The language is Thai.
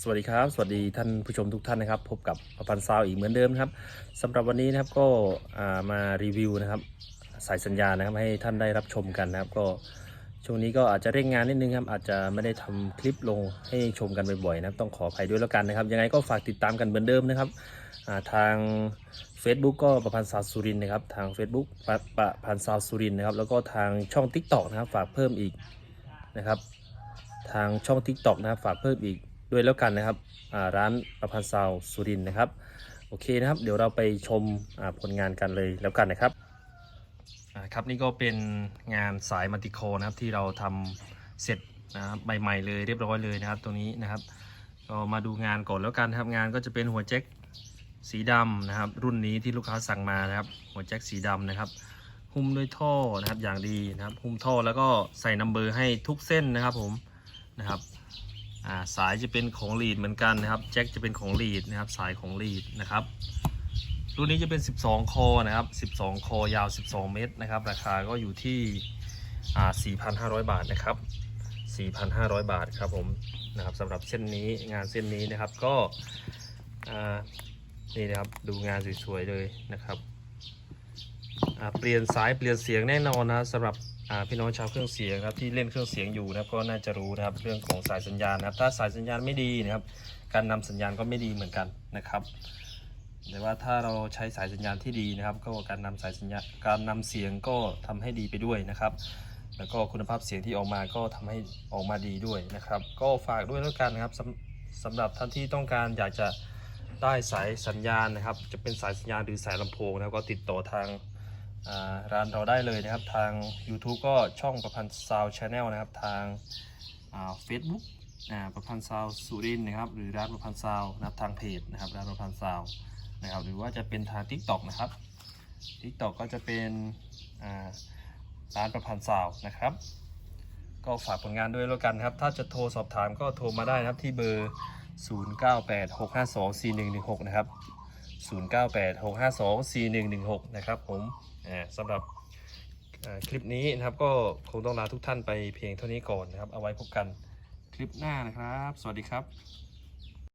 สวัสดีครับ สวัสดีท่านผู้ชมทุกท่านนะครับ พบกับประพันธ์ซาวอีกเหมือนเดิมครับสำหรับวันนี้นะครับก็มารีวิวนะครับสายสัญญาณนะครับให้ท่านได้รับชมกันนะครับ ก็ช่วงนี้ก็อาจจะเร่งงานนิดนึงครับ อาจจะไม่ได้ทำคลิปลงให้ชมกันบ่อยๆนะครับต้องขออภัยด้วยแล้วกันนะครับ ยังไงก็ฝากติดตามกันเหมือนเดิมนะครับทาง Facebook ก็ประพันธ์ซาวสุรินนะครับทาง Facebook ประประพันธ์ซาวสุรินนะครับแล้วก็ทางช่อง TikTok นะครับฝากเพิ่มอีกนะครับทางช่อง TikTok นะครับฝากเพิ่มอีก ด้วยแล้วกันนะครับร้านประพันธ์ซาวสุรินนะครับ โอเคนะครับ เดี๋ยวเราไปชมผลงานกันเลยแล้วกันนะครับครับนี่ก็เป็นงานสายมัลติโคนะครับที่เราทำเสร็จนะครับใหม่ๆเลยเรียบร้อยเลยนะครับตรงนี้นะครับก็มาดูงานก่อนแล้วกันนะครับงานก็จะเป็นหัวแจ็คสีดำนะครับ รุ่นนี้ที่ลูกค้าสั่งมานะครับ หัวแจ็คสีดำนะครับ หุ้มด้วยท่อนะครับอย่างดีนะครับ หุ้มท่อแล้วก็ใส่นัมเบอร์ให้ทุกเส้นนะครับผมนะครับ อ่าสายจะเป็นของลีดเหมือนกันนะครับแจ็คจะเป็นของลีดนะครับสายของลีดนะครับรุ่นนี้จะเป็น 12 คอนะครับ 12 คอยาว 12 เมตรนะครับ ราคาก็อยู่ที่อ่า4,500 บาทนะครับ 4,500 บาทครับผมนะครับสำหรับเส้นนี้งานเส้นนี้นะครับก็อ่านี่นะครับดูงานสวยๆเลยนะครับเปลี่ยนสายเปลี่ยนเสียงแน่นอนนะสำหรับ พี่น้องชาวเครื่องเสียงครับที่เล่นเครื่องเสียงอยู่นะครับก็น่าจะรู้นะครับเรื่องของสายสัญญาณนะครับ ถ้าสายสัญญาณไม่ดีนะครับ การนำสัญญาณก็ไม่ดีเหมือนกันนะครับแต่ว่าถ้าเราใช้สายสัญญาณที่ดีนะครับ ก็การนำสายสัญญาการนำเสียงก็ทำให้ดีไปด้วยนะครับ แล้วก็คุณภาพเสียงที่ออกมาก็ทำให้ออกมาดีด้วยนะครับ ก็ฝากด้วยแล้วกันนะครับสำสำหรับท่านที่ต้องการอยากจะได้สายสัญญาณนะครับ จะเป็นสายสัญญาณหรือสายลำโพงนะก็ติดต่อทาง ร้านเราได้เลยนะครับทาง YouTube ก็ช่องประพันธ์ซาวชาแนลนะครับทางเฟซบุ๊กประพันธ์ซาวสุรินนะครับหรือร้านประพันธ์ซาวนะครับทางเพจนะครับร้านประพันธ์ซาวนะครับหรือว่าจะเป็นทาง TikTok นะครับ TikTok ก็จะเป็นร้านประพันธ์ซาวนะครับ ก็ฝากผลงานด้วยแล้วกันครับ ถ้าจะโทรสอบถามก็โทรมาได้นะครับที่เบอร์ 0986524116 นะครับ 0986524116 นะครับผม สำหรับคลิปนี้นะครับก็คงต้องลาทุกท่านไปเพียงเท่านี้ก่อนนะครับ เอาไว้พบกันคลิปหน้านะครับ สวัสดีครับ